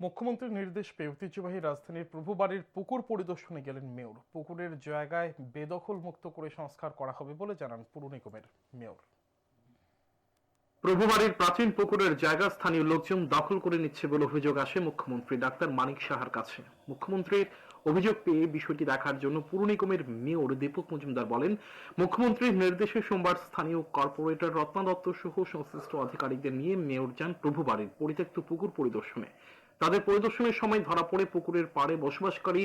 মুখ্যমন্ত্রীর নির্দেশ পেয়ে ঐতিহ্যবাহী রাজধানীর প্রভুবাড়ির পুকুর পরিদর্শনে গেলেন মেয়র। পুকুরের জায়গায় বেদখল মুক্ত করে সংস্কার করা হবে বলে জানান পুর নিগমের মেয়র। প্রভুবাড়ির প্রাচীন পুকুরের জায়গা স্থানীয় লোকজন দখল করে নিচ্ছে বলে অভিযোগ আসে মুখ্যমন্ত্রী ডাক্তার মানিক সাহার কাছে। মুখ্যমন্ত্রীর অভিযোগ পেয়ে বিষয়টি দেখার জন্য পুর নিগমের মেয়র দীপক মজুমদার বলেন, মুখ্যমন্ত্রীর নির্দেশে সোমবার স্থানীয় কর্পোরেটর রত্না দত্ত সহ সংশ্লিষ্ট আধিকারিকদের নিয়ে মেয়র যান প্রভুবাড়ির পরিত্যক্ত পুকুর পরিদর্শনে। তাদের পরিদর্শনের সময় ধরা পড়ে পুকুরের পাড়ে বসবাসকারী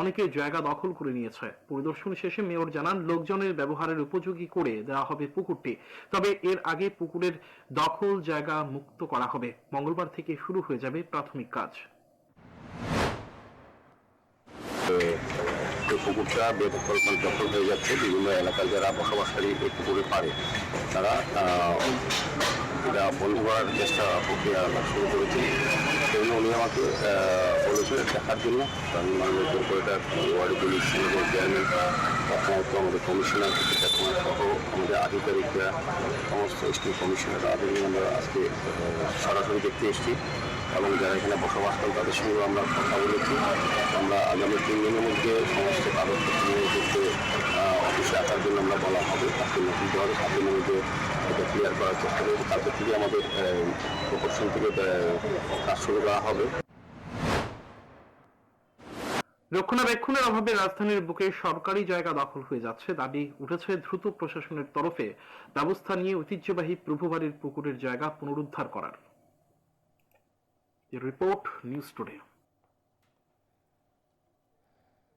অনেকে জায়গা দখল করে নিয়েছে। পরিদর্শন শেষে মেয়র জানান, লোকজনের ব্যবহারের উপযোগী করে দেওয়া হবে পুকুরটি। তবে এর আগে পুকুরের দখল জায়গা মুক্ত করা হবে। মঙ্গলবার থেকে শুরু হয়ে যাবে প্রাথমিক কাজ এই পুকুরটা বেদখল মানে দখল হয়ে যাচ্ছে, বিভিন্ন এলাকার যারা বসবাসকারী এই পুকুরে পারে, তারা এটা বন্ধ করার চেষ্টা প্রক্রিয়া শুরু করেছে। সেজন্য উনি আমাকে বলেছিলেন দেখার জন্য। কারণ মাননীয় কর্পোরেটার ওয়ার্ড পুলিশ চেয়ারম্যান আমাদের কমিশনার সহ আমাদের আধিকারিকরা, সমস্ত স্টেট কমিশনার আধিকারিক আমরা আজকে সরাসরি দেখতে এসেছি এবং যারা এখানে বসবাস করেন তাদের সঙ্গে আমরা কথা বলেছি। আমরা আগামী তিন দিনের মধ্যে সমস্ত কাগজপত্র অফিসে আসার জন্য আমরা বলা হবে। আজকে নতুন দেওয়ার সাত দিনের মধ্যে এটা ক্লিয়ার করার চেষ্টা করব। তারপর থেকে আমাদের প্রকর্ষণ থেকে কাজ শুরু করা হবে। রক্ষণাবেক্ষণের অভাবে রাজধানীর বুকে সরকারি জায়গা দখল হয়ে যাচ্ছে। দাবি উঠেছে দ্রুত প্রশাসনের তরফে ব্যবস্থা নিয়ে ঐতিহ্যবাহী প্রভুবাড়ির পুকুরের জায়গা পুনরুদ্ধার করার। Report news today.